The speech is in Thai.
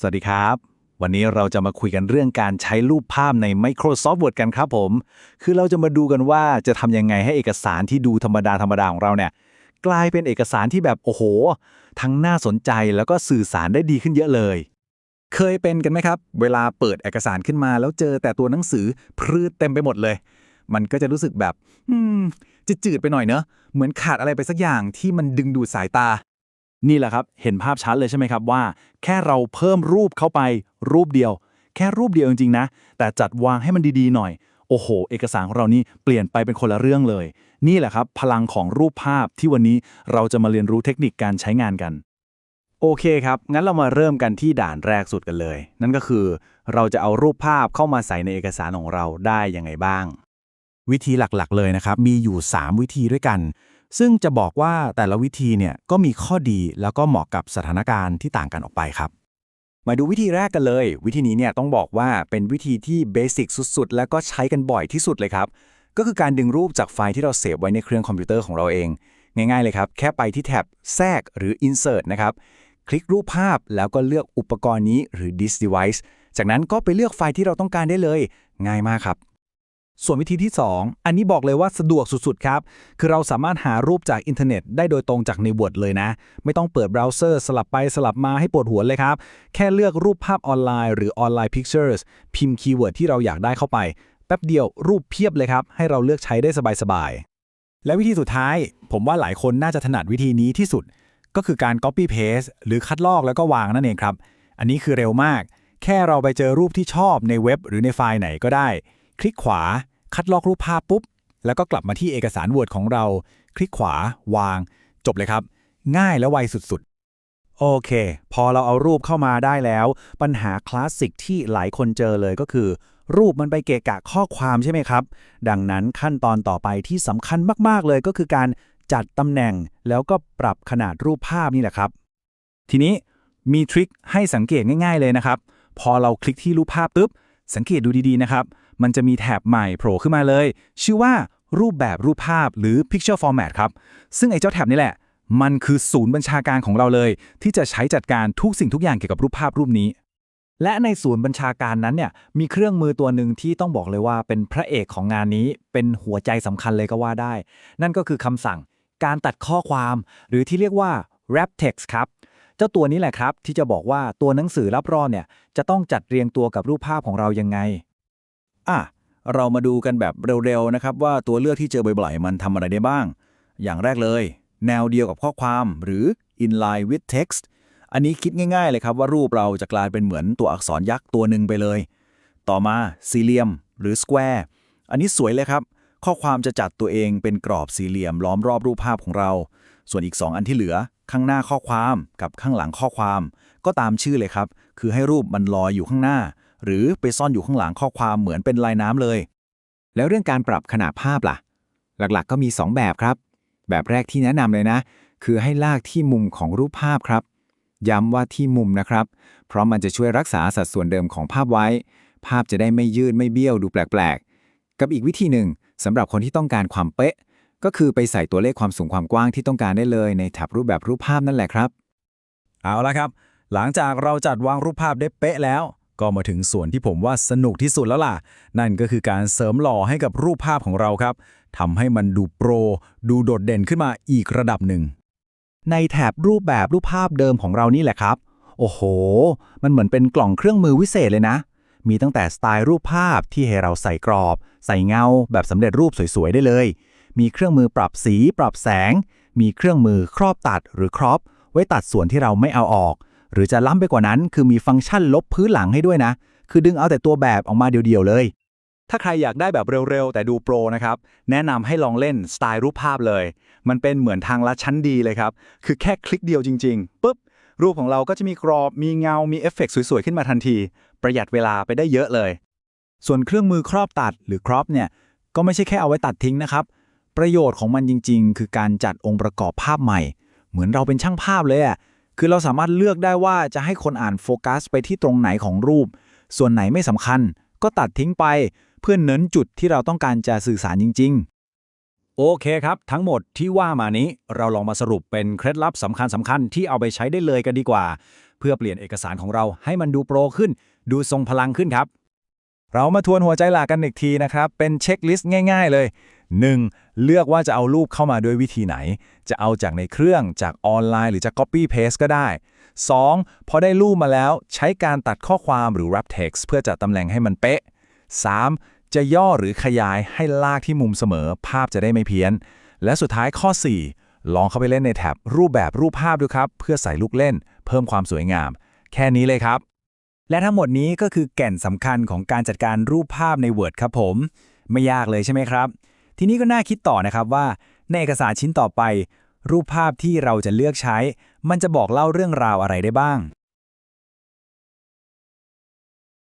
สวัสดีครับ วันนี้เราจะมาคุยกันเรื่องการใช้รูปภาพใน Microsoft Word กันครับผม คือเราจะมาดูกันว่าจะทำยังไงให้เอกสารที่ดูธรรมดาธรรมดาของเราเนี่ย กลายเป็นเอกสารที่แบบโอ้โห ทั้งน่าสนใจแล้วก็สื่อสารได้ดีขึ้นเยอะเลย เคยเป็นกันไหมครับ เวลาเปิดเอกสารขึ้นมา แล้วเจอแต่ตัวหนังสือพรืดเต็มไปหมดเลย มันก็จะรู้สึกแบบ อืมจืดๆไปหน่อยเนอะเหมือนขาดอะไรไปสักอย่างที่มันดึงดูดสายตา นี่แหละครับ เห็นภาพชัดเลยใช่ไหมครับว่า แค่เราเพิ่มรูปเข้าไปรูปเดียว แค่รูปเดียวจริงๆนะ แต่จัดวางให้มันดีๆหน่อย โอ้โห เอกสารของเรานี่เปลี่ยนไปเป็นคนละเรื่องเลย นี่แหละครับ พลังของรูปภาพที่วันนี้เราจะมาเรียนรู้เทคนิคการใช้งานกัน โอเคครับ งั้นเรามาเริ่มกันที่ด่านแรกสุดกันเลย นั่นก็คือ เราจะเอารูปภาพเข้ามาใส่ในเอกสารของเราได้ยังไงบ้าง วิธีหลักๆ เลยนะครับ มีอยู่ 3 วิธีด้วยกัน ซึ่งจะบอกว่าแต่ละวิธีเนี่ยก็มีข้อดีแล้วก็เหมาะกับสถานการณ์ที่ต่างกันออกไปครับ มาดูวิธีแรกกันเลย วิธีนี้เนี่ยต้องบอกว่าเป็นวิธีที่เบสิกสุดๆ แล้วก็ใช้กันบ่อยที่สุดเลยครับ ก็คือการดึงรูปจากไฟล์ที่เราเซฟไว้ในเครื่องคอมพิวเตอร์ของเราเอง ง่ายๆเลยครับ แค่ไปที่แท็บแทรกหรือ insert นะครับ คลิกรูปภาพแล้วก็เลือกอุปกรณ์นี้หรือ this device จากนั้นก็ไปเลือกไฟล์ที่เราต้องการได้เลย ง่ายมากครับ ส่วนวิธีที่ 2 อันนี้บอกเลยว่าสะดวกสุด ๆ ครับ คือเราสามารถหารูปจากอินเทอร์เน็ตได้โดยตรงจากใน Word เลยนะ ไม่ต้องเปิดเบราว์เซอร์สลับไปสลับมาให้ปวดหัวเลยครับ แค่เลือกรูปภาพออนไลน์หรือออนไลน์ Pictures พิมพ์คีย์เวิร์ดที่เราอยากได้เข้าไป แป๊บเดียวรูปเพียบเลยครับ ให้เราเลือกใช้ได้สบายๆ และวิธีสุดท้าย ผมว่าหลายคนน่าจะถนัดวิธีนี้ที่สุด ก็คือการ copy paste หรือคัดลอกแล้วก็วางนั่นเองครับ อันนี้คือเร็วมาก แค่เราไปเจอรูปที่ชอบในเว็บ หรือในไฟล์ไหนก็ได้ คลิกขวา คัดลอกรูปภาพปุ๊บ แล้วก็กลับมาที่เอกสาร Word ของเรา คลิกขวา วาง จบเลยครับ ง่ายและไวสุดๆ โอเค พอเราเอารูปเข้ามาได้แล้ว ปัญหาคลาสสิกที่หลายคนเจอเลยก็คือ รูปมันไปเกะกะข้อความใช่ไหมครับ ดังนั้นขั้นตอนต่อไปที่สำคัญมากๆเลยก็คือการจัดตำแหน่งแล้วก็ปรับขนาดรูปภาพนี่แหละครับ ทีนี้มีทริคให้สังเกตง่าย ๆเลยนะครับ พอเราคลิกที่รูปภาพปุ๊บ สังเกตดูดีๆนะครับ มันจะมีแถบใหม่โผล่ขึ้นมาเลย ชื่อว่ารูปแบบรูปภาพหรือ picture format ครับ ซึ่งไอ้เจ้าแถบนี่แหละ มันคือศูนย์บัญชาการของเราเลย ที่จะใช้จัดการทุกสิ่งทุกอย่างเกี่ยวกับรูปภาพรูปนี้ และในศูนย์บัญชาการนั้นเนี่ยมีเครื่องมือตัวหนึ่งที่ต้องบอกเลยว่าเป็นพระเอกของงานนี้ เป็นหัวใจสำคัญเลยก็ว่าได้ นั่นก็คือคำสั่งการตัดข้อความ หรือที่เรียกว่า wrap text ครับเจ้าตัวนี้แหละครับ ที่จะบอกว่าตัวหนังสือรับรองเนี่ยจะต้องจัดเรียงตัวกับรูปภาพของเรายังไง อะเรามาดูกันแบบเร็วๆนะครับ ว่าตัวเลือกที่เจอบ่อยๆ มันทำอะไรได้บ้าง อย่างแรกเลย แนวเดียวกับข้อความหรือ inline with text อันนี้คิดง่ายๆเลยครับว่ารูปเราจะกลายเป็นเหมือนตัวอักษรยักษ์ตัวหนึ่งไปเลย ต่อมาสี่เหลี่ยม หรือ square อันนี้สวยเลยครับ ข้อความจะจัดตัวเองเป็นกรอบสี่เหลี่ยมล้อมรอบรูปภาพของเรา ส่วนอีก 2 อันที่เหลือ ข้างหน้าข้อความกับข้างหลังข้อความ ก็ตามชื่อเลยครับ คือให้รูปมันลอยอยู่ข้างหน้า หรือไปซ่อนอยู่ข้างหลังข้อความเหมือนเป็นลายน้ำเลย แล้วเรื่องการปรับขนาดภาพล่ะ หลักๆ ก็มี 2 แบบครับ แบบแรกที่แนะนำเลยนะ คือให้ลากที่มุมของรูปภาพครับ ย้ำว่าที่มุมนะครับ เพราะมันจะช่วยรักษาสัดส่วนเดิมของภาพไว้ ภาพจะได้ไม่ยืดไม่เบี้ยวดูแปลกๆ กับอีกวิธีหนึ่งสำหรับคนที่ต้องการความเป๊ะ ก็คือไปใส่ตัวเลขความสูงความกว้างที่ต้องการได้เลย ในแท็บรูปแบบรูปภาพนั่นแหละครับ เอาละครับ หลังจากเราจัดวางรูปภาพได้เป๊ะแล้ว ก็มาถึงส่วนที่ผมว่าสนุกที่สุดแล้วล่ะ นั่นก็คือการเสริมหล่อให้กับรูปภาพของเราครับทำให้มันดูโปร ดูโดดเด่นขึ้นมาอีกระดับหนึ่ง ในแถบรูปแบบรูปภาพเดิมของเรานี่แหละครับ โอ้โห มันเหมือนเป็นกล่องเครื่องมือวิเศษเลยนะ มีตั้งแต่สไตล์รูปภาพที่ให้เราใส่กรอบ ใส่เงา แบบสำเร็จรูปสวยๆได้เลย มีเครื่องมือปรับสี ปรับแสง มีเครื่องมือครอบตัดหรือครอปไว้ตัดส่วนที่เราไม่เอาออก หรือจะล้ำไปกว่านั้น คือมีฟังก์ชันลบพื้นหลังให้ด้วยนะ คือดึงเอาแต่ตัวแบบออกมาเดียวๆเลย ถ้าใครอยากได้แบบเร็วๆ แต่ดูโปรนะครับ แนะนำให้ลองเล่นสไตล์รูปภาพเลย มันเป็นเหมือนทางลัดชั้นดีเลยครับ คือแค่คลิกเดียวจริงๆปุ๊บรูปของเราก็จะมีกรอบ มีเงา มีเอฟเฟกต์สวยๆ ขึ้นมาทันที ประหยัดเวลาไปได้เยอะเลย ส่วนเครื่องมือครอบตัดหรือครอปเนี่ย ก็ไม่ใช่แค่เอาไว้ตัดทิ้งนะครับ ประโยชน์ของมันจริง ๆ คือการจัดองค์ประกอบภาพใหม่ เหมือนเราเป็นช่างภาพเลยอะ คือเราสามารถเลือกได้ว่าจะให้คนอ่านโฟกัสไปที่ตรงไหนของรูป ส่วนไหนไม่สำคัญ ก็ตัดทิ้งไป เพื่อเน้นจุดที่เราต้องการจะสื่อสารจริง ๆ โอเคครับ ทั้งหมดที่ว่ามานี้เราลองมาสรุปเป็นเคล็ดลับสำคัญสำคัญๆที่เอาไปใช้ได้เลยกันดีกว่า เพื่อเปลี่ยนเอกสารของเราให้มันดูโปรขึ้น ดูทรงพลังขึ้นครับ เรามาทวนหัวใจหลักกันอีกทีนะครับ เป็นเช็คลิสต์ง่าย ๆ เลย 1. เลือกว่าจะเอารูปเข้ามาด้วยวิธีไหน จะเอาจากในเครื่องจากออนไลน์หรือจะ Copy Paste ก็ได้ 2. พอได้รูปมาแล้วใช้การตัดข้อความหรือ wrap text เพื่อจัดตำแหน่งให้มันเป๊ะ 3. จะย่อหรือขยายให้ลากที่มุมเสมอ ภาพจะได้ไม่เพี้ยน และสุดท้ายข้อ 4 ลองเข้าไปเล่นในแท็บรูปแบบรูปภาพดูครับ เพื่อใส่ลูกเล่น เพิ่มความสวยงาม แค่นี้เลยครับ และทั้งหมดนี้ก็คือแก่นสำคัญของการจัดการรูปภาพใน Word ครับผม ไม่ยากเลยใช่ไหมครับ ทีนี้ก็น่าคิดต่อนะครับว่า ในเอกสารชิ้นต่อไป รูปภาพที่เราจะเลือกใช้ มันจะบอกเล่าเรื่องราวอะไรได้บ้าง